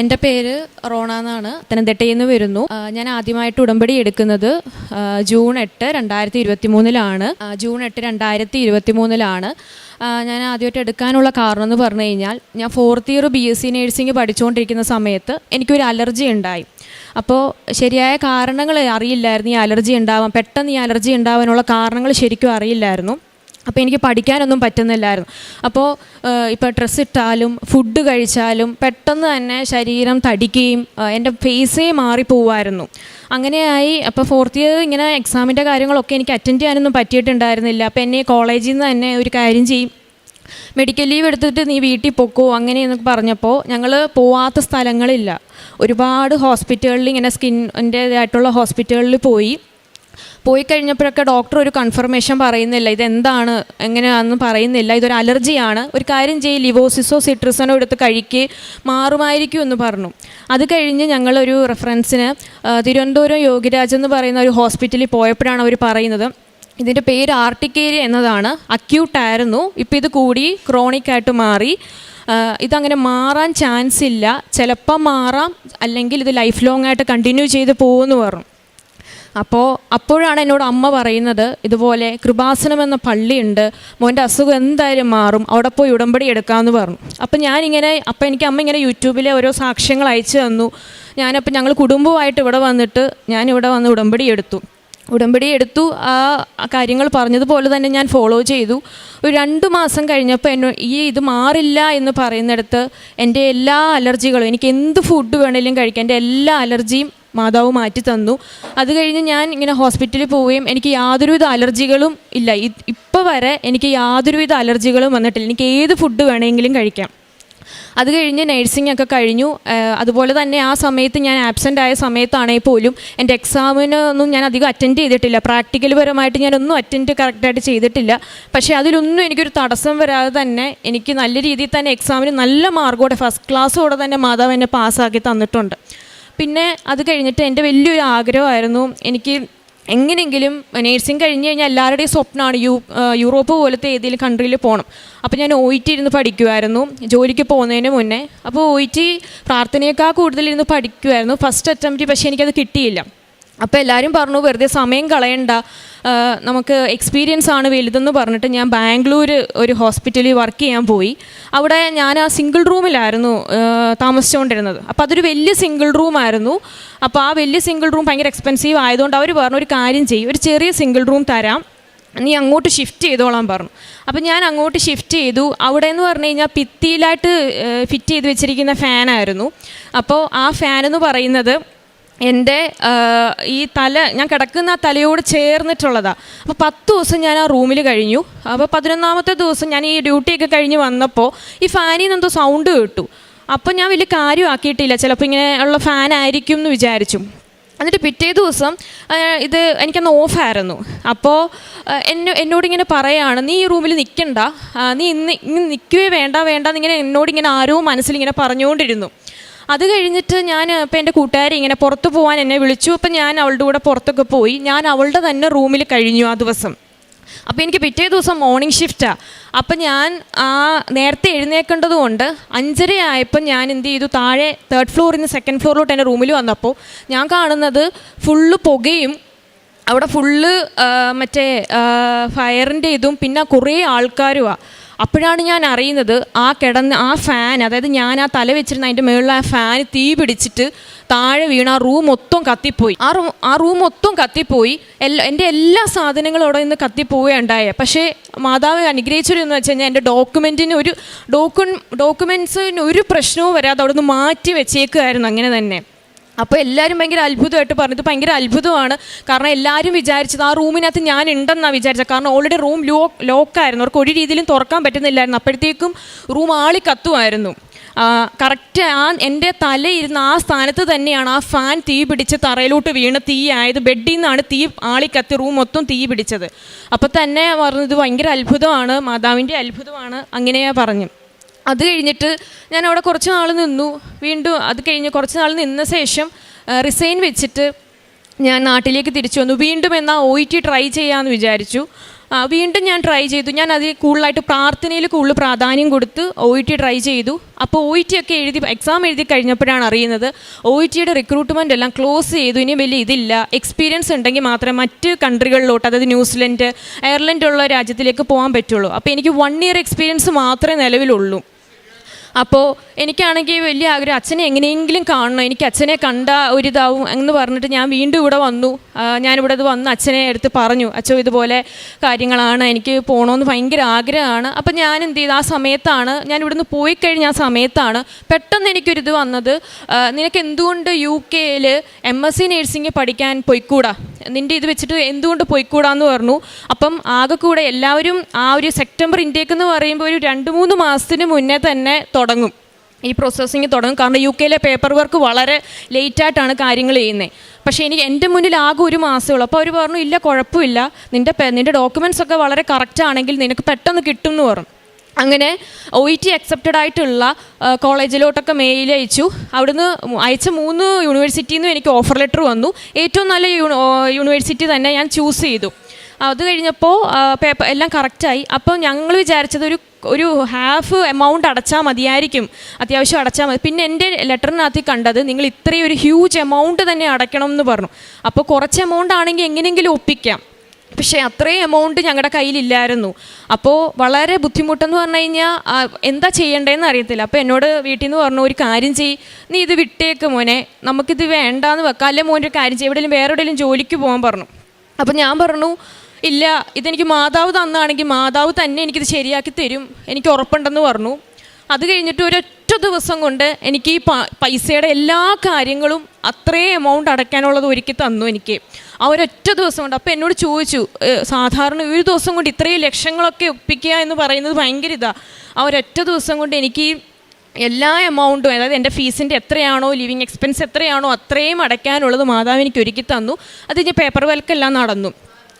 എന്റെ പേര് റോണ എന്നാണ്. പത്തനംതിട്ടയിൽ നിന്ന് വരുന്നു. ഞാൻ ആദ്യമായിട്ട് ഉടമ്പടി എടുക്കുന്നത് ജൂൺ എട്ട് രണ്ടായിരത്തി ഇരുപത്തി മൂന്നിലാണ് ജൂൺ എട്ട് രണ്ടായിരത്തി ഇരുപത്തി മൂന്നിലാണ് ഞാൻ ആദ്യമായിട്ട് എടുക്കാനുള്ള കാരണം എന്ന് പറഞ്ഞു കഴിഞ്ഞാൽ ഞാൻ fourth year B S C nursing പഠിച്ചുകൊണ്ടിരിക്കുന്ന സമയത്ത് എനിക്കൊരു അലർജി ഉണ്ടായി. അപ്പോൾ ശരിയായ കാരണങ്ങൾ അറിയില്ലായിരുന്നു ഈ അലർജി ഉണ്ടാവാൻ പെട്ടെന്ന് ഈ അലർജി ഉണ്ടാവാനുള്ള കാരണങ്ങൾ ശരിക്കും അറിയില്ലായിരുന്നു. അപ്പോൾ എനിക്ക് പഠിക്കാനൊന്നും പറ്റുന്നില്ലായിരുന്നു. അപ്പോൾ ഇപ്പോൾ ഡ്രസ്സ് ഇട്ടാലും ഫുഡ് കഴിച്ചാലും പെട്ടെന്ന് തന്നെ ശരീരം തടിക്കുകയും എന്റെ ഫേസേ മാറിപ്പോവായിരുന്നു അങ്ങനെയായി അപ്പോൾ ഫോർത്ത് ഇയർ ഇങ്ങനെ എക്സാമിന്റെ കാര്യങ്ങളൊക്കെ എനിക്ക് അറ്റൻഡ് ചെയ്യാനൊന്നും പറ്റിയിട്ടുണ്ടായിരുന്നില്ല. അപ്പോൾ എന്നെ കോളേജിൽ നിന്ന് തന്നെ ഒരു കാര്യം ചെയ്യും. മെഡിക്കൽ ലീവ് എടുത്തിട്ട് നീ വീട്ടിൽ പൊക്കോ അങ്ങനെയെന്നൊക്കെ പറഞ്ഞപ്പോൾ ഞങ്ങൾ പോവാത്ത സ്ഥലങ്ങളില്ല. ഒരുപാട് ഹോസ്പിറ്റലുകളിൽ ഇങ്ങനെ സ്കിന്നിന്റേതായിട്ടുള്ള ഹോസ്പിറ്റലുകളിൽ പോയി. പോയി കഴിഞ്ഞപ്പോഴൊക്കെ ഡോക്ടർ ഒരു കൺഫർമേഷൻ പറയുന്നില്ല. ഇതെന്താണ്? എങ്ങനെയാണെന്ന് പറയുന്നില്ല. ഇതൊരു അലർജിയാണ്. ഒരു കാര്യം ചെയ്യ്. ലിവോസിസോ സിട്രസനോ എടുത്ത് കഴിക്ക്. മാറുമായിരിക്കും എന്ന് പറഞ്ഞു. അത് കഴിഞ്ഞ് ഞങ്ങളൊരു റെഫറൻസിന് തിരുവനന്തപുരം യോഗിരാജ് എന്ന് പറയുന്ന ഒരു ഹോസ്പിറ്റലിൽ പോയപ്പോഴാണ് അവർ പറയുന്നത്. ഇതിന്റെ പേര് ആർട്ടിക്കേരിയ എന്നതാണ്. അക്യൂട്ടായിരുന്നു ഇപ്പോൾ ഇത് കൂടി ക്രോണിക്കായിട്ട് മാറി. ഇതങ്ങനെ മാറാൻ ചാൻസ് ഇല്ല. ചിലപ്പം മാറാം. അല്ലെങ്കിൽ ഇത് ലൈഫ് ലോങ് ആയിട്ട് കണ്ടിന്യൂ ചെയ്ത് പോകുമെന്ന് പറഞ്ഞു. അപ്പോൾ അപ്പോഴാണ് എന്നോട് അമ്മ പറയുന്നത് ഇതുപോലെ കൃപാസനം എന്ന പള്ളിയുണ്ട് മോന്റെ അസുഖം എന്തായാലും മാറും അവിടെ പോയി ഉടമ്പടി എടുക്കാമെന്ന് പറഞ്ഞു. അപ്പം ഞാനിങ്ങനെ അപ്പം എനിക്ക് അമ്മ ഇങ്ങനെ യൂട്യൂബിലെ ഓരോ സാക്ഷ്യങ്ങൾ അയച്ചു തന്നു. ഞാനപ്പോൾ ഞങ്ങൾ കുടുംബമായിട്ട് ഇവിടെ വന്നിട്ട് ഞാൻ ഇവിടെ വന്ന് ഉടമ്പടി എടുത്തു. ഉടമ്പടി എടുത്തു ആ കാര്യങ്ങൾ പറഞ്ഞതുപോലെ തന്നെ ഞാൻ ഫോളോ ചെയ്തു. ഒരു രണ്ട് മാസം കഴിഞ്ഞപ്പോൾ എന്നോ ഈ ഇത് മാറില്ല എന്ന് പറയുന്നിടത്ത് എന്റെ എല്ലാ അലർജികളും എനിക്ക് എന്ത് ഫുഡ് വേണേലും കഴിക്കാം എന്റെ എല്ലാ അലർജിയും മാതാവ് മാറ്റി തന്നു. അത് കഴിഞ്ഞ് ഞാൻ ഇങ്ങനെ ഹോസ്പിറ്റലിൽ പോവുകയും എനിക്ക് യാതൊരുവിധ അലർജികളും ഇല്ല. ഇപ്പോൾ വരെ എനിക്ക് യാതൊരുവിധ അലർജികളും വന്നിട്ടില്ല. എനിക്ക് ഏത് ഫുഡ് വേണമെങ്കിലും കഴിക്കാം. അത് കഴിഞ്ഞ് നഴ്സിംഗ് ഒക്കെ കഴിഞ്ഞു. അതുപോലെ തന്നെ ആ സമയത്ത് ഞാൻ ആബ്സെന്റ് ആയ സമയത്താണെങ്കിൽ പോലും എന്റെ എക്സാമിന് ഒന്നും ഞാൻ അധികം അറ്റൻഡ് ചെയ്തിട്ടില്ല. പ്രാക്ടിക്കൽ പരമായിട്ട് ഞാനൊന്നും അറ്റൻഡ് കറക്റ്റായിട്ട് ചെയ്തിട്ടില്ല. പക്ഷേ അതിലൊന്നും എനിക്കൊരു തടസ്സം വരാതെ തന്നെ എനിക്ക് നല്ല രീതിയിൽ തന്നെ എക്സാമിന് നല്ല മാർക്കോടെ ഫസ്റ്റ് ക്ലാസ്സോടെ തന്നെ മാതാവ് എന്നെ പാസ്സാക്കി തന്നിട്ടുണ്ട്. പിന്നെ അത് കഴിഞ്ഞിട്ട് എന്റെ വലിയൊരു ആഗ്രഹമായിരുന്നു. എനിക്ക് എങ്ങനെയെങ്കിലും നേഴ്സിംഗ് കഴിഞ്ഞ് കഴിഞ്ഞാൽ എല്ലാവരുടെയും സ്വപ്നമാണ് യു യൂറോപ്പ് പോലത്തെ ഏതെങ്കിലും കൺട്രിയിൽ പോകണം അപ്പോൾ ഞാൻ ഒ ടി ഇരുന്ന് പഠിക്കുമായിരുന്നു ജോലിക്ക് പോകുന്നതിന് മുന്നേ. അപ്പോൾ ഒ ടി പ്രാർത്ഥനയേക്കാൾ കൂടുതലിരുന്ന് പഠിക്കുമായിരുന്നു ഫസ്റ്റ് അറ്റംപ്റ്റ് പക്ഷേ എനിക്കത് കിട്ടിയില്ല. അപ്പോൾ എല്ലാവരും പറഞ്ഞു വെറുതെ സമയം കളയണ്ട. നമുക്ക് എക്സ്പീരിയൻസ് ആണ് വലുതെന്ന് പറഞ്ഞിട്ട് ഞാൻ ബാംഗ്ലൂർ ഒരു ഹോസ്പിറ്റലിൽ വർക്ക് ചെയ്യാൻ പോയി. അവിടെ ഞാൻ ആ സിംഗിൾ റൂമിലായിരുന്നു താമസിച്ചുകൊണ്ടിരുന്നത് അപ്പോൾ അതൊരു വലിയ സിംഗിൾ റൂമായിരുന്നു അപ്പോൾ ആ വലിയ സിംഗിൾ റൂം ഭയങ്കര എക്സ്പെൻസീവ് ആയതുകൊണ്ട് അവർ പറഞ്ഞു ഒരു കാര്യം ചെയ്യും ഒരു ചെറിയ സിംഗിൾ റൂം തരാം. നീ അങ്ങോട്ട് ഷിഫ്റ്റ് ചെയ്തോളാൻ പറഞ്ഞു. അപ്പം ഞാൻ അങ്ങോട്ട് ഷിഫ്റ്റ് ചെയ്തു. അവിടെ എന്ന് പറഞ്ഞു കഴിഞ്ഞാൽ ഭിത്തിയിലായിട്ട് ഫിറ്റ് ചെയ്ത് വെച്ചിരിക്കുന്ന ഫാനായിരുന്നു അപ്പോൾ ആ ഫാൻ എന്ന് പറയുന്നത് എന്റെ ഈ തല ഞാൻ കിടക്കുന്ന തലയോട് ചേർന്നിട്ടുള്ളതാണ് അപ്പോൾ പത്ത് ദിവസം ഞാൻ ആ റൂമിൽ കഴിഞ്ഞു. അപ്പോൾ പതിനൊന്നാമത്തെ ദിവസം ഞാൻ ഈ ഡ്യൂട്ടിയൊക്കെ കഴിഞ്ഞ് വന്നപ്പോൾ ഈ ഫാനിൽ നിന്ന് എന്തോ സൗണ്ട് കേട്ടു. അപ്പോൾ ഞാൻ വലിയ കാര്യമാക്കിയിട്ടില്ല. ചിലപ്പോൾ ഇങ്ങനെ ഉള്ള ഫാൻ ആയിരിക്കും എന്ന് വിചാരിച്ചു. എന്നിട്ട് പിറ്റേ ദിവസം ഇത് എനിക്കന്ന് ഓഫായിരുന്നു അപ്പോൾ എന്നെ എന്നോടിങ്ങനെ പറയാണ് നീ ഈ റൂമിൽ നിൽക്കണ്ട നീ ഇന്ന് ഇങ്ങനെ നിൽക്കുകയോ വേണ്ട വേണ്ട എന്നിങ്ങനെ എന്നോടിങ്ങനെ ആരോ മനസ്സിലിങ്ങനെ പറഞ്ഞുകൊണ്ടിരുന്നു. അത് കഴിഞ്ഞിട്ട് ഞാൻ ഇപ്പം എന്റെ കൂട്ടുകാരി ഇങ്ങനെ പുറത്ത് പോകാൻ എന്നെ വിളിച്ചു. അപ്പം ഞാൻ അവളുടെ കൂടെ പുറത്തൊക്കെ പോയി. ഞാൻ അവളുടെ തന്നെ റൂമിൽ കഴിഞ്ഞു ആ ദിവസം. അപ്പോൾ എനിക്ക് പിറ്റേ ദിവസം മോർണിംഗ് ഷിഫ്റ്റാണ് അപ്പം ഞാൻ ആ നേരത്തെ എഴുന്നേക്കേണ്ടത് കൊണ്ട് അഞ്ചര ആയപ്പോൾ ഞാൻ എന്ത് ചെയ്തു? താഴെ തേർഡ് ഫ്ലോറിൽ നിന്ന് സെക്കൻഡ് ഫ്ലോറിലോട്ട് എന്റെ റൂമിൽ വന്നപ്പോൾ ഞാൻ കാണുന്നത് ഫുള്ള് പുകയും അവിടെ ഫുള്ള് മറ്റേ ഫയറിന്റെ ഇതും പിന്നെ കുറേ ആൾക്കാരുമാണ് അപ്പോഴാണ് ഞാൻ അറിയുന്നത് ആ കിടന്ന് ആ ഫാൻ അതായത് ഞാൻ ആ തല വെച്ചിരുന്ന അതിന്റെ മുകളിൽ ആ ഫാൻ തീ പിടിച്ചിട്ട് താഴെ വീണ് ആ റൂം മൊത്തം കത്തിപ്പോയി. ആ റൂം ആ റൂം മൊത്തം കത്തിപ്പോയി. എല്ലാ എന്റെ എല്ലാ സാധനങ്ങളും അവിടെ നിന്ന് കത്തിപ്പോവുകയുണ്ടായേ പക്ഷേ മാതാവ് അനുഗ്രഹിച്ചൊരു എന്ന് വെച്ച് കഴിഞ്ഞാൽ എന്റെ ഡോക്യുമെന്റിന് ഒരു ഡോക്യു ഡോക്യുമെന്റ്സിന് ഒരു പ്രശ്നവും വരാതെ അവിടെ നിന്ന് മാറ്റി വെച്ചേക്കുമായിരുന്നു അങ്ങനെ തന്നെ. അപ്പോൾ എല്ലാവരും ഭയങ്കര അത്ഭുതമായിട്ട് പറഞ്ഞത് ഭയങ്കര അത്ഭുതമാണ്. കാരണം എല്ലാവരും വിചാരിച്ചത് ആ റൂമിനകത്ത് ഞാൻ ഉണ്ടെന്നാണ് വിചാരിച്ചത്. കാരണം ഓൾറെഡി റൂം ലോ ലോക്കായിരുന്നു അവർക്ക് ഒരു രീതിയിലും തുറക്കാൻ പറ്റുന്നില്ലായിരുന്നു. അപ്പോഴത്തേക്കും റൂം ആളി കത്തുമായിരുന്നു. കറക്റ്റ് ആ എന്റെ തലയിരുന്ന ആ സ്ഥാനത്ത് തന്നെയാണ് ആ ഫാൻ തീ പിടിച്ച് തറയിലോട്ട് വീണ് തീ ആയത്. ബെഡിൽ നിന്നാണ് തീ ആളിക്കത്തി റൂം മൊത്തം തീ പിടിച്ചത്. അപ്പോൾ തന്നെ പറഞ്ഞത് ഭയങ്കര അത്ഭുതമാണ്. മാതാവിന്റെ അത്ഭുതമാണ്. അങ്ങനെയാ പറഞ്ഞു. അത് കഴിഞ്ഞിട്ട് ഞാൻ അവിടെ കുറച്ച് നാൾ നിന്നു. വീണ്ടും അത് കഴിഞ്ഞ് കുറച്ച് നാൾ നിന്ന ശേഷം റിസൈൻ വെച്ചിട്ട് ഞാൻ നാട്ടിലേക്ക് തിരിച്ചു വന്നു. വീണ്ടും എന്നാൽ ഒ ഇ ടി ട്രൈ ചെയ്യാമെന്ന് വിചാരിച്ചു. വീണ്ടും ഞാൻ ട്രൈ ചെയ്തു. ഞാൻ അതിൽ കൂടുതലായിട്ട് പ്രാർത്ഥനയിൽ കൂടുതൽ പ്രാധാന്യം കൊടുത്ത് ഒ ഇ ടി ട്രൈ ചെയ്തു. അപ്പോൾ ഒ ഇ ടി ഒക്കെ എഴുതി എക്സാം എഴുതി കഴിഞ്ഞപ്പോഴാണ് അറിയുന്നത് ഒ ഇ ടിയുടെ റിക്രൂട്ട്മെന്റ് എല്ലാം ക്ലോസ് ചെയ്തു. ഇനി വലിയ ഇതില്ല. എക്സ്പീരിയൻസ് ഉണ്ടെങ്കിൽ മാത്രമേ മറ്റ് കൺട്രികളിലോട്ട് അതായത് ന്യൂസിലൻഡ് അയർലൻഡ് ഉള്ള രാജ്യത്തിലേക്ക് പോകാൻ പറ്റുള്ളൂ. അപ്പോൾ എനിക്ക് വൺ ഇയർ എക്സ്പീരിയൻസ് മാത്രമേ നിലവിലുള്ളൂ. അപ്പോൾ എനിക്കാണെങ്കിൽ വലിയ ആഗ്രഹം അച്ഛനെ എങ്ങനെയെങ്കിലും കാണണം. എനിക്ക് അച്ഛനെ കണ്ട ഒരിതാവും എന്ന് പറഞ്ഞിട്ട് ഞാൻ വീണ്ടും ഇവിടെ വന്നു. ഞാനിവിടെ ഇത് വന്ന് അച്ഛനെ എടുത്ത് പറഞ്ഞു. അച്ഛൻ ഇതുപോലെ കാര്യങ്ങളാണ്. എനിക്ക് പോകണമെന്ന് ഭയങ്കര ആഗ്രഹമാണ്. അപ്പം ഞാൻ എന്ത് ചെയ്തു? ആ സമയത്താണ് ഞാൻ ഇവിടുന്ന് പോയി കഴിഞ്ഞ ആ സമയത്താണ് പെട്ടെന്ന് എനിക്കൊരിത് വന്നത്. നിനക്ക് എന്തുകൊണ്ട് യു കെയിൽ എം എസ് സി നേഴ്സിംഗ് പഠിക്കാൻ പോയിക്കൂടാ? നിന്റെ ഇത് വെച്ചിട്ട് എന്തുകൊണ്ട് പോയിക്കൂടാന്ന് പറഞ്ഞു. അപ്പം ആകെ കൂടെ എല്ലാവരും ആ ഒരു സെപ്റ്റംബർ ഇൻടേക്ക് എന്ന് പറയുമ്പോൾ ഒരു രണ്ട് മൂന്ന് മാസത്തിന് മുന്നേ തന്നെ തുടങ്ങും. ഈ പ്രോസസ്സിങ് തുടങ്ങും. കാരണം യു കെയിലെ പേപ്പർ വർക്ക് വളരെ ലേറ്റായിട്ടാണ് കാര്യങ്ങൾ ചെയ്യുന്നത് പക്ഷേ എനിക്ക് എന്റെ മുന്നിൽ ആകെ ഒരു മാസമേ ഉള്ളൂ. അപ്പോൾ അവർ പറഞ്ഞു ഇല്ല കുഴപ്പമില്ല. നിന്റെ നിന്റെ ഡോക്യുമെന്റ്സ് ഒക്കെ വളരെ കറക്റ്റ് ആണെങ്കിൽ നിനക്ക് പെട്ടെന്ന് കിട്ടും എന്ന് പറഞ്ഞു. അങ്ങനെ ഒ ഇ ടി അക്സെപ്റ്റഡ് ആയിട്ടുള്ള കോളേജിലോട്ടൊക്കെ മെയിൽ അയച്ചു. അവിടുന്ന് അയച്ച മൂന്ന് യൂണിവേഴ്സിറ്റിയിൽ നിന്നും എനിക്ക് ഓഫർ ലെറ്റർ വന്നു. ഏറ്റവും നല്ല യൂണിവേഴ്സിറ്റി തന്നെ ഞാൻ ചൂസ് ചെയ്തു. അത് കഴിഞ്ഞപ്പോൾ പേപ്പർ എല്ലാം കറക്റ്റായി അപ്പോൾ ഞങ്ങൾ വിചാരിച്ചത് ഒരു ഒരു ഹാഫ് എമൗണ്ട് അടച്ചാൽ മതിയായിരിക്കും. അത്യാവശ്യം അടച്ചാൽ മതി. പിന്നെ എന്റെ ലെറ്ററിനകത്ത് കണ്ടത് നിങ്ങൾ ഇത്രയും ഒരു ഹ്യൂജ് എമൗണ്ട് തന്നെ അടയ്ക്കണം എന്ന് പറഞ്ഞു. അപ്പോൾ കുറച്ച് എമൗണ്ട് ആണെങ്കിൽ എങ്ങനെയെങ്കിലും ഒപ്പിക്കാം. പക്ഷേ അത്രയും എമൗണ്ട് ഞങ്ങളുടെ കയ്യിലില്ലായിരുന്നു. അപ്പോൾ വളരെ ബുദ്ധിമുട്ടെന്ന് പറഞ്ഞു കഴിഞ്ഞാൽ എന്താ ചെയ്യേണ്ടതെന്ന് അറിയത്തില്ല. അപ്പോൾ എന്നോട് വീട്ടിൽ നിന്ന് പറഞ്ഞു ഒരു കാര്യം ചെയ്യ്. നീ ഇത് വിട്ടേക്ക് മോനെ. നമുക്കിത് വേണ്ടാന്ന് വെക്കാം. അല്ലെ മോന്റെ കാര്യം ചെയ്യും. എവിടെയെങ്കിലും വേറെ എവിടെയെങ്കിലും ജോലിക്ക് പോകാൻ പറഞ്ഞു. അപ്പോൾ ഞാൻ പറഞ്ഞു ഇല്ല ഇതെനിക്ക് മാതാവ് തന്നാണെങ്കിൽ മാതാവ് തന്നെ എനിക്കിത് ശരിയാക്കി തരും. എനിക്ക് ഉറപ്പുണ്ടെന്ന് പറഞ്ഞു. അത് കഴിഞ്ഞിട്ട് ഒരൊറ്റ ദിവസം കൊണ്ട് എനിക്ക് ഈ പൈസയുടെ എല്ലാ കാര്യങ്ങളും അത്രയും എമൗണ്ട് അടയ്ക്കാനുള്ളത് ഒരുക്കി തന്നു എനിക്ക്. ആ ഒരൊറ്റ ദിവസം കൊണ്ട്. അപ്പോൾ എന്നോട് ചോദിച്ചു സാധാരണ ഒരു ദിവസം കൊണ്ട് ഇത്രയും ലക്ഷങ്ങളൊക്കെ ഒപ്പിക്കുക എന്ന് പറയുന്നത് ഭയങ്കര ഇതാണ് ആ ഒരൊറ്റ ദിവസം കൊണ്ട് എനിക്ക് എല്ലാ എമൗണ്ടും അതായത് എന്റെ ഫീസിന്റെ എത്രയാണോ ലിവിങ് എക്സ്പെൻസ് എത്രയാണോ അത്രയും അടയ്ക്കാനുള്ളത് മാതാവ് എനിക്ക് ഒരുക്കി തന്നു. അത് കഴിഞ്ഞ് പേപ്പർ വർക്കെല്ലാം നടന്നു.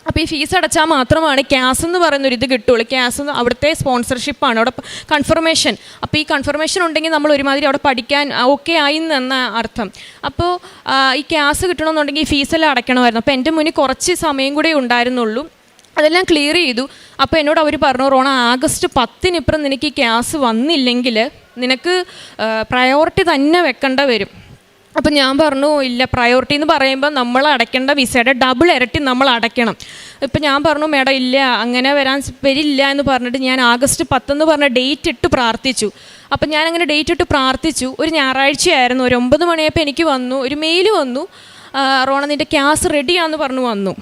അപ്പോൾ ഈ ഫീസ് അടച്ചാൽ മാത്രമാണ് ക്യാസ് എന്ന് പറയുന്ന ഒരു ഇത് കിട്ടുള്ളൂ. ക്യാസ് അവിടുത്തെ സ്പോൺസർഷിപ്പാണ് അവിടെ കൺഫർമേഷൻ അപ്പോൾ ഈ കൺഫർമേഷൻ ഉണ്ടെങ്കിൽ നമ്മൾ ഒരുമാതിരി അവിടെ പഠിക്കാൻ ഓക്കെ ആയി എന്ന അർത്ഥം. അപ്പോൾ ഈ ക്യാസ് കിട്ടണമെന്നുണ്ടെങ്കിൽ ഈ ഫീസെല്ലാം അടയ്ക്കണമായിരുന്നു. അപ്പോൾ എന്റെ മുന്നിൽ കുറച്ച് സമയം കൂടെ ഉണ്ടായിരുന്നുള്ളൂ. അതെല്ലാം ക്ലിയർ ചെയ്തു. അപ്പോൾ എന്നോട് അവർ പറഞ്ഞു റോണ ആഗസ്റ്റ് പത്തിനിപ്പുറം നിനക്ക് ഈ ക്യാസ് വന്നില്ലെങ്കിൽ നിനക്ക് പ്രയോറിറ്റി തന്നെ വെക്കേണ്ട വരും. അപ്പം ഞാൻ പറഞ്ഞു ഇല്ല പ്രയോറിറ്റി എന്ന് പറയുമ്പോൾ നമ്മൾ അടയ്ക്കേണ്ട വിസയുടെ ഡബിൾ ഇരട്ടി നമ്മൾ അടയ്ക്കണം. ഇപ്പം ഞാൻ പറഞ്ഞു മേഡം ഇല്ല അങ്ങനെ വരാൻ വരില്ല എന്ന് പറഞ്ഞിട്ട് ഞാൻ ആഗസ്റ്റ് പത്തെന്ന് പറഞ്ഞ ഡേറ്റ് ഇട്ട് പ്രാർത്ഥിച്ചു. അപ്പം ഞാൻ അങ്ങനെ ഡേറ്റ് ഇട്ട് പ്രാർത്ഥിച്ചു. ഒരു ഞായറാഴ്ചയായിരുന്നു. ഒരു ഒമ്പത് മണിയപ്പോൾ എനിക്ക് വന്നു. ഒരു മെയിൽ വന്നു. റോണ നിന്റെ ക്യാസ് റെഡിയാന്ന് പറഞ്ഞു വന്നു.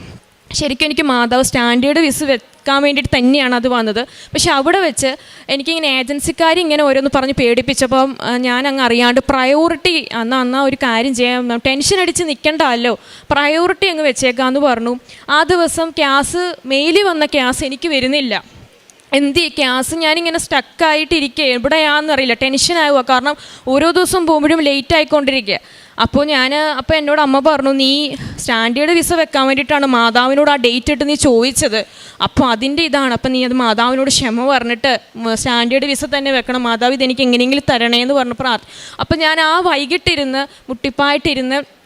ശരിക്കും എനിക്ക് മാതാവ് സ്റ്റാൻഡേർഡ് വിസ് വെക്കാൻ വേണ്ടിയിട്ട് തന്നെയാണ് അത് വന്നത്. പക്ഷെ അവിടെ വെച്ച് എനിക്കിങ്ങനെ ഏജൻസിക്കാർ ഇങ്ങനെ ഓരോന്ന് പറഞ്ഞ് പേടിപ്പിച്ചപ്പം ഞാൻ അങ്ങ് അറിയാണ്ട് പ്രയോറിറ്റി അന്ന് അന്ന് ഒരു കാര്യം ചെയ്യാം ടെൻഷൻ അടിച്ച് നിൽക്കണ്ടല്ലോ പ്രയോറിറ്റി അങ്ങ് വെച്ചേക്കാമെന്ന് പറഞ്ഞു. ആ ദിവസം ക്യാസ് മെയിൽ വന്ന ക്യാസ് എനിക്ക് വരുന്നില്ല. എന്ത് ക്യാസ് ഞാനിങ്ങനെ സ്റ്റക്കായിട്ടിരിക്കുക എവിടെയാണെന്നറിയില്ല ടെൻഷനാവുക. കാരണം ഓരോ ദിവസം പോകുമ്പോഴും ലേറ്റ് ആയിക്കൊണ്ടിരിക്കുക. അപ്പോൾ ഞാൻ അപ്പോൾ എന്നോട് അമ്മ പറഞ്ഞു നീ സ്റ്റാൻഡേർഡ് വിസ വെക്കാൻ വേണ്ടിയിട്ടാണ് മാതാവിനോട് ആ ഡേറ്റ് ഇട്ട് നീ ചോദിച്ചത്. അപ്പോൾ അതിന്റെ ഇതാണ്. അപ്പോൾ നീ അത് മാതാവിനോട് ക്ഷമ പറഞ്ഞിട്ട് സ്റ്റാൻഡേർഡ് വിസ തന്നെ വെക്കണം. മാതാവ് ഇതെനിക്ക് എങ്ങനെയെങ്കിലും തരണേ എന്ന് പറഞ്ഞു പ്രാർത്ഥ അപ്പോൾ ഞാൻ ആ വൈകിട്ടിരുന്ന് മുട്ടിപ്പായിട്ടിരുന്ന്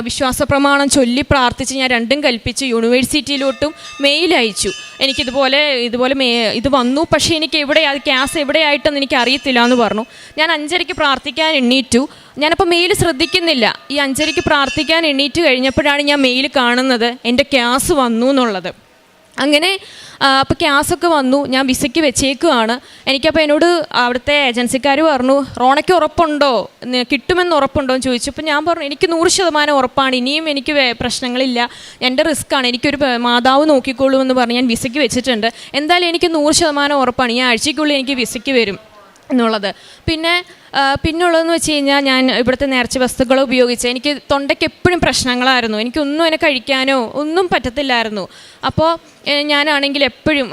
വിശ്വാസ പ്രമാണം ചൊല്ലി പ്രാർത്ഥിച്ച് ഞാൻ രണ്ടും കൽപ്പിച്ച് യൂണിവേഴ്സിറ്റിയിലോട്ടും മെയിൽ അയച്ചു. എനിക്കിതുപോലെ ഇതുപോലെ മേ ഇത് വന്നു. പക്ഷേ എനിക്ക് എവിടെ അത് ക്യാസ് എവിടെയായിട്ടെന്ന് എനിക്ക് അറിയത്തില്ല എന്ന് പറഞ്ഞു. ഞാൻ അഞ്ചരയ്ക്ക് പ്രാർത്ഥിക്കാൻ എണ്ണീറ്റു. ഞാനപ്പോൾ മെയിൽ ശ്രദ്ധിക്കുന്നില്ല. ഈ അഞ്ചരയ്ക്ക് പ്രാർത്ഥിക്കാൻ എണ്ണീറ്റ് കഴിഞ്ഞപ്പോഴാണ് ഞാൻ മെയിൽ കാണുന്നത്. എന്റെ ക്യാസ് വന്നു എന്നുള്ളത്. അങ്ങനെ അപ്പോൾ ക്യാസൊക്കെ വന്നു. ഞാൻ വിസയ്ക്ക് വെച്ചേക്കുവാണ്. എനിക്കപ്പോൾ എന്നോട് അവിടുത്തെ ഏജൻസിക്കാർ പറഞ്ഞു റോണയ്ക്ക് ഉറപ്പുണ്ടോ? കിട്ടുമെന്ന് ഉറപ്പുണ്ടോ? എന്ന് ചോദിച്ചു. അപ്പോൾ ഞാൻ പറഞ്ഞു എനിക്ക് നൂറ് ശതമാനം ഉറപ്പാണ്. ഇനിയും എനിക്ക് പ്രശ്നങ്ങളില്ല. എന്റെ റിസ്ക്കാണ് എനിക്കൊരു മാതാവ് നോക്കിക്കോളൂ എന്ന് പറഞ്ഞ് ഞാൻ വിസയ്ക്ക് വെച്ചിട്ടുണ്ട്. എന്തായാലും എനിക്ക് നൂറ് ശതമാനം ഉറപ്പാണ്. ഈ ആഴ്ചയ്ക്കുള്ളിൽ എനിക്ക് വിസയ്ക്ക് വരും. എന്നുള്ളത്. പിന്നെ പിന്നുള്ളതെന്ന് വെച്ച് കഴിഞ്ഞാൽ ഞാൻ ഇവിടുത്തെ നേർച്ച വസ്തുക്കൾ ഉപയോഗിച്ച് എനിക്ക് തൊണ്ടയ്ക്ക് എപ്പോഴും പ്രശ്നങ്ങളായിരുന്നു. എനിക്കൊന്നും എന്നെ കഴിക്കാനോ ഒന്നും പറ്റത്തില്ലായിരുന്നു. അപ്പോൾ ഞാനാണെങ്കിൽ എപ്പോഴും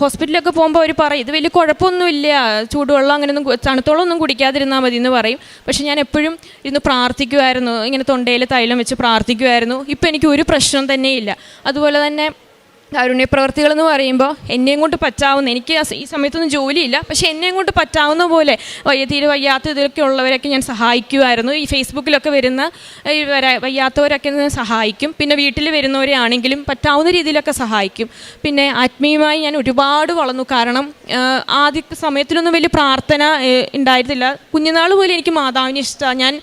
ഹോസ്പിറ്റലൊക്കെ പോകുമ്പോൾ അവർ പറയും ഇത് വലിയ കുഴപ്പമൊന്നുമില്ല. ചൂടുവെള്ളം അങ്ങനെയൊന്നും തണുത്തോളം ഒന്നും കുടിക്കാതിരുന്നാൽ മതി എന്ന് പറയും. പക്ഷെ ഞാൻ എപ്പോഴും ഇരുന്ന് പ്രാർത്ഥിക്കുമായിരുന്നു ഇങ്ങനെ തൊണ്ടയിൽ തൈലം വെച്ച് പ്രാർത്ഥിക്കുമായിരുന്നു ഇപ്പം എനിക്ക് ഒരു പ്രശ്നം തന്നെയില്ല അതുപോലെ തന്നെ കാരുണ്യപ്രവർത്തികൾ എന്ന് പറയുമ്പോൾ എന്നെയും കൊണ്ട് പറ്റാവുന്ന എനിക്ക് ഈ സമയത്തൊന്നും ജോലിയില്ല പക്ഷേ എന്നെയും കൊണ്ട് പറ്റാവുന്ന പോലെ വയ്യ തീരെ വയ്യാത്ത ഇതിലൊക്കെ ഉള്ളവരൊക്കെ ഞാൻ സഹായിക്കുമായിരുന്നു ഈ ഫേസ്ബുക്കിലൊക്കെ വരുന്ന വയ്യാത്തവരൊക്കെ ഞാൻ സഹായിക്കും. പിന്നെ വീട്ടിൽ വരുന്നവരെ ആണെങ്കിലും പറ്റാവുന്ന രീതിയിലൊക്കെ സഹായിക്കും. പിന്നെ ആത്മീയമായി ഞാൻ ഒരുപാട് വളർന്നു. കാരണം ആദ്യ സമയത്തിലൊന്നും വലിയ പ്രാർത്ഥന ഉണ്ടായിരുന്നില്ല. കുഞ്ഞുനാൾ പോലെ എനിക്ക് മാതാവിനെ ഇഷ്ടമാണ് ഞാൻ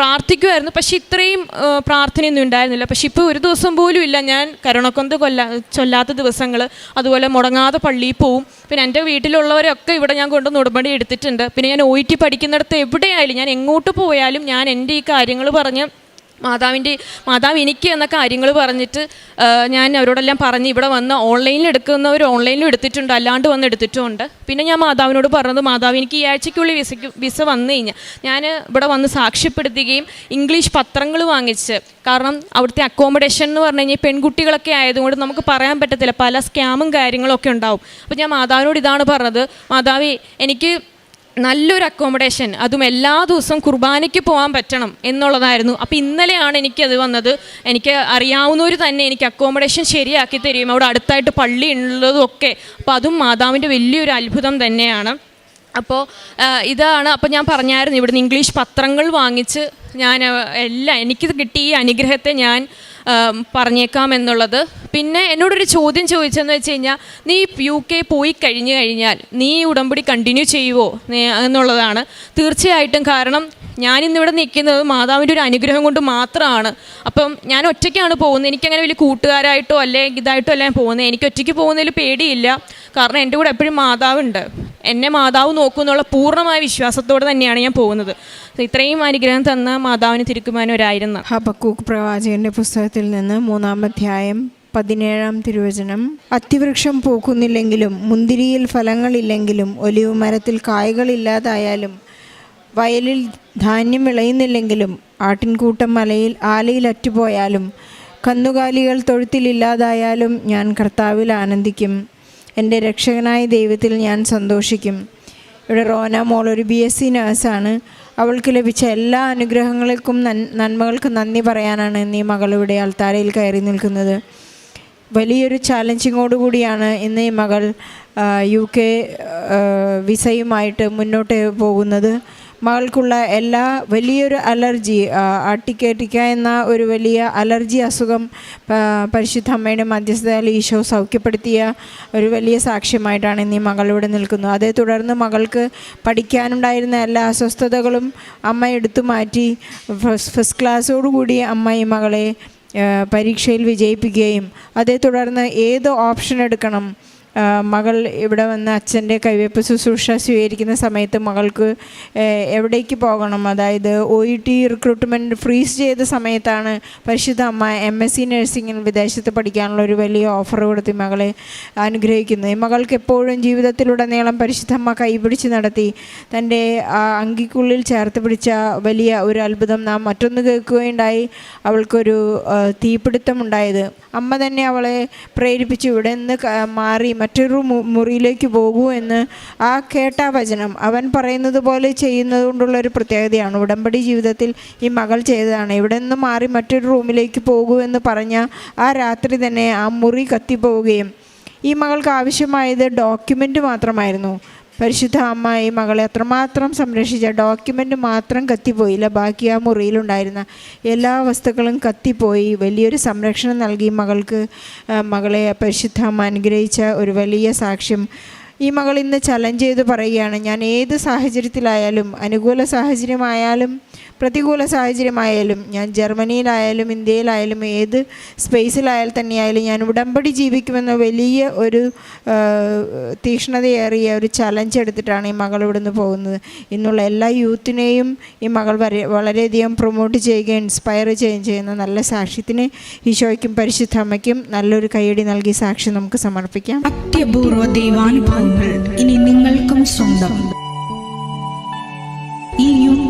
പ്രാർത്ഥിക്കുമായിരുന്നു പക്ഷെ ഇത്രയും പ്രാർത്ഥനയൊന്നും ഉണ്ടായിരുന്നില്ല. പക്ഷെ ഇപ്പോൾ ഒരു ദിവസം പോലും ഇല്ല. ഞാൻ കരുണക്കൊന്ത് കൊല്ല ചൊല്ലാത്ത ദിവസങ്ങൾ അതുപോലെ മുടങ്ങാതെ പള്ളിയിൽ പോവും. പിന്നെ എന്റെ വീട്ടിലുള്ളവരൊക്കെ ഇവിടെ ഞാൻ കൊണ്ട് നുടമ്പടി എടുത്തിട്ടുണ്ട്. പിന്നെ ഞാൻ ഒ ടി പഠിക്കുന്നിടത്ത് എവിടെയായാലും ഞാൻ എങ്ങോട്ട് പോയാലും ഞാൻ എന്റെ ഈ കാര്യങ്ങൾ പറഞ്ഞ് മാതാവിന്റെ മാതാവ് എനിക്ക് എന്ന കാര്യങ്ങൾ പറഞ്ഞിട്ട് ഞാൻ അവരോടെല്ലാം പറഞ്ഞ് ഇവിടെ വന്ന് ഓൺലൈനിൽ എടുക്കുന്നവർ ഓൺലൈനിലും എടുത്തിട്ടുണ്ട് അല്ലാണ്ട് വന്ന് എടുത്തിട്ടുമുണ്ട്. പിന്നെ ഞാൻ മാതാവിനോട് പറഞ്ഞത് മാതാവ് എനിക്ക് ഈ ആഴ്ചയ്ക്കുള്ളിൽ വിസയ്ക്ക് വിസ വന്നു കഴിഞ്ഞാൽ ഞാൻ ഇവിടെ വന്ന് സാക്ഷ്യപ്പെടുത്തുകയും ഇംഗ്ലീഷ് പത്രങ്ങൾ വാങ്ങിച്ച് കാരണം അവിടുത്തെ അക്കോമഡേഷൻ എന്ന് പറഞ്ഞു കഴിഞ്ഞാൽ പെൺകുട്ടികളൊക്കെ ആയതുകൊണ്ട് നമുക്ക് പറയാൻ പറ്റത്തില്ല പല സ്കാമും കാര്യങ്ങളൊക്കെ ഉണ്ടാവും. അപ്പോൾ ഞാൻ മാതാവിനോട് ഇതാണ് പറഞ്ഞത് മാതാവി എനിക്ക് നല്ലൊരു അക്കോമഡേഷൻ അതും എല്ലാ ദിവസവും കുർബാനയ്ക്ക് പോകാൻ പറ്റണം എന്നുള്ളതായിരുന്നു. അപ്പോൾ ഇന്നലെയാണ് എനിക്കത് വന്നത്. എനിക്ക് അറിയാവുന്നവർ തന്നെ എനിക്ക് അക്കോമഡേഷൻ ശരിയാക്കി തരും. അവിടെ അടുത്തായിട്ട് പള്ളി ഉള്ളതും ഒക്കെ. അപ്പോൾ അതും മാതാവിന്റെ വലിയൊരു അത്ഭുതം തന്നെയാണ്. അപ്പോൾ ഇതാണ്. അപ്പോൾ ഞാൻ പറഞ്ഞായിരുന്നു ഇവിടുന്ന് ഇംഗ്ലീഷ് പത്രങ്ങൾ വാങ്ങിച്ച് ഞാൻ എല്ലാം എനിക്ക് കിട്ടിയ ഈ അനുഗ്രഹത്തെ ഞാൻ പറഞ്ഞേക്കാം എന്നുള്ളത്. പിന്നെ എന്നോടൊരു ചോദ്യം ചോദിച്ചതെന്ന് വെച്ച് കഴിഞ്ഞാൽ നീ യു കെ പോയി കഴിഞ്ഞു കഴിഞ്ഞാൽ നീ ഉടമ്പടി കണ്ടിന്യൂ ചെയ്യുവോ? എന്നുള്ളതാണ്. തീർച്ചയായിട്ടും കാരണം ഞാനിന്നിവിടെ നിൽക്കുന്നത് മാതാവിന്റെ ഒരു അനുഗ്രഹം കൊണ്ട് മാത്രമാണ്. അപ്പം ഞാൻ ഒറ്റയ്ക്കാണ് പോകുന്നത്. എനിക്കങ്ങനെ വലിയ കൂട്ടുകാരായിട്ടോ അല്ലെ ഇതായിട്ടോ അല്ല പോകുന്നത്. എനിക്ക് ഒറ്റയ്ക്ക് പോകുന്നതിൽ പേടിയില്ല. കാരണം എന്റെ കൂടെ എപ്പോഴും മാതാവുണ്ട്. എന്നെ മാതാവ് നോക്കുമെന്നുള്ള പൂർണമായ വിശ്വാസത്തോടെ തന്നെയാണ് ഞാൻ പോകുന്നത്. ഇത്രയും അനുഗ്രഹം തന്ന മാതാവിന് തിരുക്കുമാനൊരായിരുന്നു ഹബക്കൂക്ക് പ്രവാചകന്റെ പുസ്തകത്തിൽ നിന്ന് മൂന്നാം അധ്യായം പതിനേഴാം തിരുവചനം. അത്തിവൃക്ഷം പൂക്കുന്നില്ലെങ്കിലും മുന്തിരിയിൽ ഫലങ്ങളില്ലെങ്കിലും ഒലിവ് മരത്തിൽ കായ്കളില്ലാതായാലും വയലിൽ ധാന്യം വിളയുന്നില്ലെങ്കിലും ആട്ടിൻകൂട്ടം മലയിൽ ആലയിൽ അറ്റുപോയാലും കന്നുകാലികൾ തൊഴുത്തിലില്ലാതായാലും ഞാൻ കർത്താവിൽ ആനന്ദിക്കും. എന്റെ രക്ഷകനായ ദൈവത്തിൽ ഞാൻ സന്തോഷിക്കും. ഇവിടെ റോന മോൾ ഒരു ബി എസ് സി നഴ്സാണ് അവൾക്ക് ലഭിച്ച എല്ലാ അനുഗ്രഹങ്ങൾക്കും നന്മകൾക്ക് നന്ദി പറയാനാണ് നീ ഇവിടെ അൾത്താരയിൽ കയറി നിൽക്കുന്നത്. വലിയൊരു ചാലഞ്ചിങ്ങോടു കൂടിയാണ് ഇന്ന് ഈ മകൾ യു കെ വിസയുമായിട്ട് മുന്നോട്ട് പോകുന്നത്. മകൾക്കുള്ള എല്ലാ വലിയൊരു അലർജി ആ, അട്ടിക്കേറ്റിക്ക എന്ന ഒരു വലിയ അലർജി അസുഖം പരിശുദ്ധ അമ്മയുടെ മധ്യസ്ഥതയിൽ ഈശോ സൗഖ്യപ്പെടുത്തിയ ഒരു വലിയ സാക്ഷ്യമായിട്ടാണ് ഇന്ന് ഈ മകൾ ഇവിടെ നിൽക്കുന്നത് അതേ തുടർന്ന് മകൾക്ക് പഠിക്കാനുണ്ടായിരുന്ന എല്ലാ അസ്വസ്ഥതകളും അമ്മ എടുത്തു മാറ്റി. ഫസ്റ്റ് ക്ലാസ്സോടുകൂടി അമ്മ ഈ മകളെ പരീക്ഷയിൽ വിജയിപ്പിക്കുകയും അതേ തുടർന്ന് ഏത് ഓപ്ഷൻ എടുക്കണം മകൾ ഇവിടെ വന്ന് അച്ഛന്റെ കൈവയ്പ്പ് ശുശ്രൂഷ സ്വീകരിക്കുന്ന സമയത്ത് മകൾക്ക് എവിടേക്ക് പോകണം? അതായത് O E T recruitment freeze ചെയ്ത സമയത്താണ് പരിശുദ്ധ അമ്മ എം എസ് സി നഴ്സിങ്ങിൽ വിദേശത്ത് പഠിക്കാനുള്ള ഒരു വലിയ ഓഫർ കൊടുത്തി മകളെ അനുഗ്രഹിക്കുന്നത് മകൾക്ക് എപ്പോഴും ജീവിതത്തിലുടനീളം പരിശുദ്ധ അമ്മ കൈപിടിച്ച് നടത്തി തന്റെ അങ്കിക്കുള്ളിൽ ചേർത്ത് പിടിച്ച വലിയ ഒരു അത്ഭുതം നാം മറ്റൊന്ന് കേൾക്കുകയുണ്ടായി. അവൾക്കൊരു തീപിടുത്തം തീപിടുത്തമുണ്ടായത് അമ്മ തന്നെ അവളെ പ്രേരിപ്പിച്ച്. ഇവിടെ നിന്ന് മാറി മറ്റൊരു മുറിയിലേക്ക് പോകൂ എന്ന് ആ കേട്ട വചനം. അവൻ പറയുന്നത് പോലെ ചെയ്യുന്നത് കൊണ്ടുള്ള ഒരു പ്രത്യേകതയാണ്. ഉടമ്പടി ജീവിതത്തിൽ ഈ മകൾ ചെയ്തതാണ്. ഇവിടെ നിന്ന് മാറി മറ്റൊരു റൂമിലേക്ക് പോകൂ എന്ന് പറഞ്ഞ ആ രാത്രി തന്നെ ആ മുറി കത്തിപ്പോവുകയും ഈ മകൾക്ക് ആവശ്യമായത് ഡോക്യുമെന്റ് മാത്രമായിരുന്നു. പരിശുദ്ധ അമ്മ ഈ മകളെ അത്രമാത്രം സംരക്ഷിച്ച ഡോക്യുമെന്റ് മാത്രം കത്തിപ്പോയില്ല. ബാക്കി ആ മുറിയിലുണ്ടായിരുന്ന എല്ലാ വസ്തുക്കളും കത്തിപ്പോയി. വലിയൊരു സംരക്ഷണം നൽകി മകൾക്ക് മകളെ പരിശുദ്ധ അമ്മ അനുഗ്രഹിച്ച ഒരു വലിയ സാക്ഷ്യം. ഈ മകൾ ഇന്ന് ചലഞ്ച് ചെയ്ത് പറയുകയാണ് ഞാൻ ഏത് സാഹചര്യത്തിലായാലും അനുകൂല സാഹചര്യമായാലും പ്രതികൂല സാഹചര്യമായാലും ഞാൻ ജർമ്മനിയിലായാലും ഇന്ത്യയിലായാലും ഏത് സ്പേസിലായാൽ തന്നെയായാലും ഞാൻ ഉടമ്പടി ജീവിക്കുമെന്ന വലിയ ഒരു തീക്ഷ്ണതയേറിയ ഒരു ചലഞ്ച് എടുത്തിട്ടാണ് ഈ മകൾ ഇവിടുന്ന് പോകുന്നത്. ഇന്നുള്ള എല്ലാ യൂത്തിനെയും ഈ മകൾ വരെ വളരെയധികം പ്രൊമോട്ട് ചെയ്യുകയും ഇൻസ്പയർ ചെയ്യുകയും ചെയ്യുന്ന നല്ല സാക്ഷ്യത്തിന് ഈശോയ്ക്കും പരിശുദ്ധ അമ്മയ്ക്കും നല്ലൊരു കൈയടി നൽകി സാക്ഷ്യം നമുക്ക് സമർപ്പിക്കാം. അത്യപൂർവ ദൈവാനുഭവങ്ങൾ ഇനി നിങ്ങൾക്കും സ്വന്തം. ഈ യൂട്യൂബ്